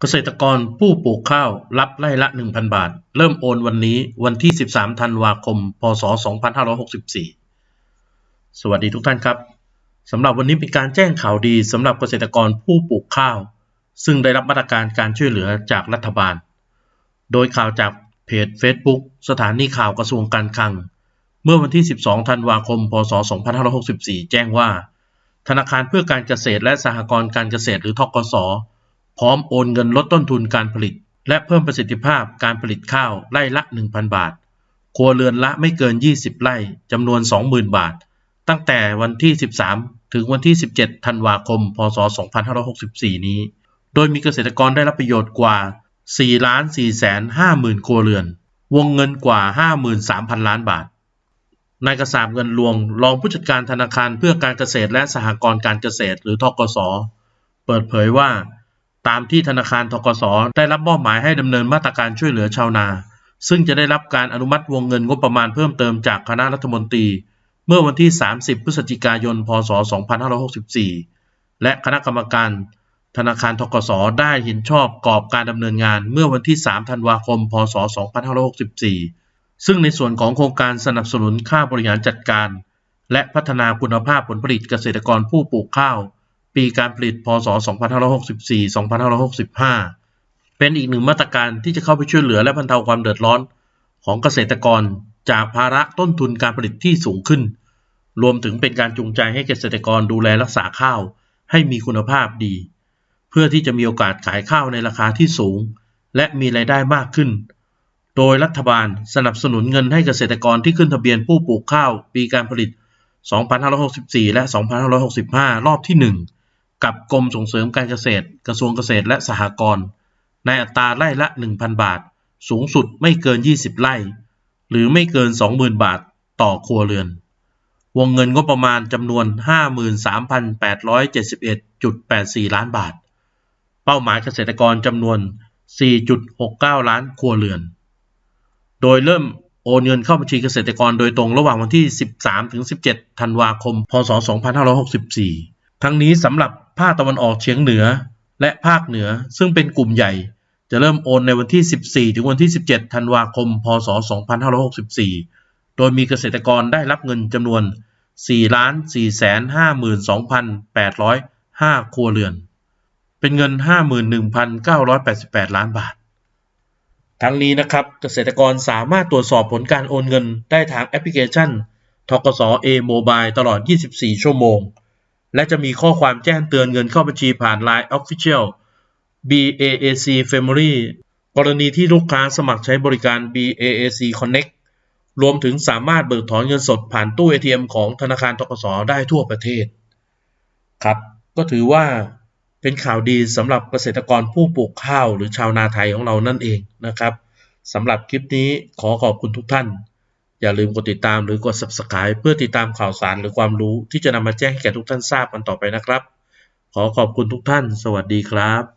เกษตรกรผู้ปลูกข้าวรับไร่ละ 1,000 บาท เริ่มโอนวันนี้วันที่ 13 ธันวาคม พศ 2564 สวัสดีทุกท่านครับสำหรับวันนี้เป็นการแจ้งข่าวดีสำหรับเกษตรกรผู้ปลูกข้าว ซึ่งได้รับมาตรการการช่วยเหลือจากรัฐบาล โดยข่าวจากเพจ Facebook สถานีข่าวกระทรวงการคลัง เมื่อวันที่ 12 ธันวาคม พศ 2564 แจ้งว่า ธนาคารเพื่อการเกษตรและสหกรณ์การเกษตรหรือทกส พร้อมโอนเงินลดต้นทุนการผลิต และเพิ่มประสิทธิภาพการผลิตข้าวไร่ละ 1,000 บาท ครัวเรือนละไม่เกิน 20 ไร่จำนวน 20,000 บาท ตั้งแต่วันที่ 13 ถึงวันที่ 17 ธันวาคม พศ 2564 นี้ โดยมีเกษตรกรได้รับประโยชน์กว่า 4 ล้าน 4 แสน 5 หมื่นครัวเรือน วงเงินกว่า 53,000 ล้านบาท นายกระสาบเงินลวง รองผู้จัดการธนาคารเพื่อการเกษตรและสหกรณ์การเกษตรหรือทกส เปิดเผยว่า ตามที่ธนาคารทกสได้รับมอบหมายให้ดำเนินมาตรการช่วยเหลือชาวนา ซึ่งจะได้รับการอนุมัติวงเงินงบประมาณเพิ่มเติมจากคณะรัฐมนตรี เมื่อวันที่ 30 พฤศจิกายน พศ 2564 และคณะกรรมการธนาคารทกสได้เห็นชอบกรอบการดำเนินงานเมื่อวันที่ 3 ธันวาคม พศ 2564 ซึ่งในส่วนของโครงการสนับสนุนค่าบริหารจัดการ และพัฒนาคุณภาพผลผลิตเกษตรกรผู้ปลูกข้าว ปีการผลิตพศ 2564-2565 เป็นอีกหนึ่งมาตรการที่จะเข้าไปช่วยเหลือและบรรเทาความเดือดร้อนของเกษตรกรจากภาระต้นทุนการผลิตที่สูงขึ้น รวมถึงเป็นการจูงใจให้เกษตรกรดูแลรักษาข้าวให้มีคุณภาพดี เพื่อที่จะมีโอกาสขายข้าวในราคาที่สูง และมีรายได้มากขึ้น โดยรัฐบาลสนับสนุนเงินให้เกษตรกรที่ขึ้นทะเบียนผู้ปลูกข้าว ปีการผลิต 2564 และ 2565 รอบที่ 1 กับกรมส่งเสริมการเกษตร กระทรวงเกษตรและสหกรณ์ในอัตราไร่ละ 1,000 บาท สูงสุดไม่เกิน 20 ไร่ หรือไม่เกิน 20,000 บาทต่อครัวเรือน วงเงินงบประมาณจำนวน 53,871.84 ล้านบาท เป้าหมายเกษตรกรจำนวน 4.69 ล้านครัวเรือน โดยเริ่มโอนเงินเข้าบัญชีเกษตรกรโดยตรงระหว่างวันที่ 13ถึง17 ธันวาคม พศ 2564 ทั้งนี้สำหรับภาคตะวันออกเฉียงเหนือ และภาคเหนือซึ่งเป็นกลุ่มใหญ่ จะเริ่มโอนในวันที่ 14 ถึงวันที่ 17 ธันวาคม พศ 2564 โดยมีเกษตรกรได้รับเงินจำนวน 4,452,805 ครัวเรือน เป็นเงิน 51,988 ล้านบาท ทั้งนี้นะครับเกษตรกรสามารถตรวจสอบผลการโอนเงินได้ทางแอปพลิเคชันทกส A Mobile ตลอด 24 ชั่วโมง และจะมีข้อความแจ้งเตือนเงินเข้าบัญชีผ่าน Line Official BAAC Family กรณีที่ลูกค้าสมัครใช้บริการ BAAC Connect รวมถึงสามารถเบิกถอนเงินสดผ่านตู้ ATM ของธนาคารทกสได้ทั่วประเทศ ครับ ก็ถือว่าเป็นข่าวดีสำหรับเกษตรกรผู้ปลูกข้าวหรือชาวนาไทยของเรานั่นเองนะครับสำหรับคลิปนี้ขอขอบคุณทุกท่าน อย่าลืมกดติดตามหรือกด Subscribe เพื่อติดตามข่าวสารหรือความรู้ที่จะนำมาแจ้งให้แก่ทุกท่านทราบกันต่อไปนะครับ ขอขอบคุณทุกท่าน สวัสดีครับ